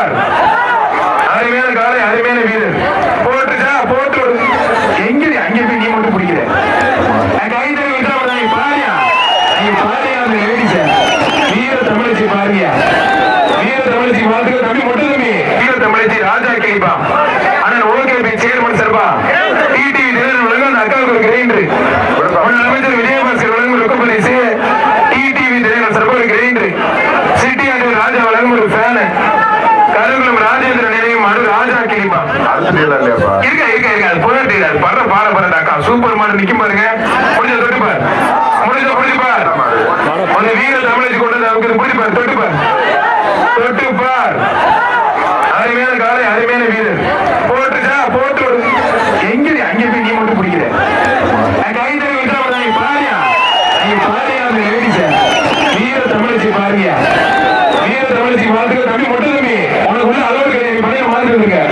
பார் அருமையான காலை அருமையான வீரர். போட்டுச்சா போட்டு எங்க அங்க போய் நீ மட்டும் பிடிக்கிற. அங்க விட்டா பாரியா? நீ பாரியா அந்த லேடிஸ வீர தமிழச்சி பாரியா. வீர தமிழச்சி பார்த்துக்க தம்பி மட்டும் தம்பி. வீர தமிழச்சி ராஜா கேப்பா அண்ணன் ஓகே சேர்மன் சார்பா. டிடி தினன் வழங்க அந்த அக்காவுக்கு ஒரு கிரைண்டர் அமைச்சர் விஜய வழங்கும் ரொக்க பரிசு டிடிவி தினன் சார்பா ஒரு கிரைண்டர் சிட்டி ஆண்டு ராஜா வழங்கும் ஒரு ஃபேனு கருகுளம் ராஜேந்திர நினைவு மாடு ராஜா கிளிப்பா இல்லையாப்பா இருக்க இருக்க இருக்க அது புகழ்ந்து அது படுற பாட அக்கா. சூப்பர் மாடு நிக்கும் பாருங்க. முடிஞ்ச தொட்டு பார். முடிஞ்ச புடிச்சு பார் வீர தமிழச்சி கொண்டு அவங்க பார். தொட்டு பார். தொட்டு பார். அருமையான காலை அருமையான வீரர். போட்டுச்சா போட்டு எங்க அங்க போய் நீ மட்டும் பிடிக்கிற? அங்க விட்டா நீ பாரியா? நீ பாரியா அந்த வீர தமிழச்சி பாரியா. வீர தமிழச்சி பார்த்துக்க தம்பி மட்டும் தம்பி. உனக்குள்ள அளவு கிடையாது. பழைய மாதிரி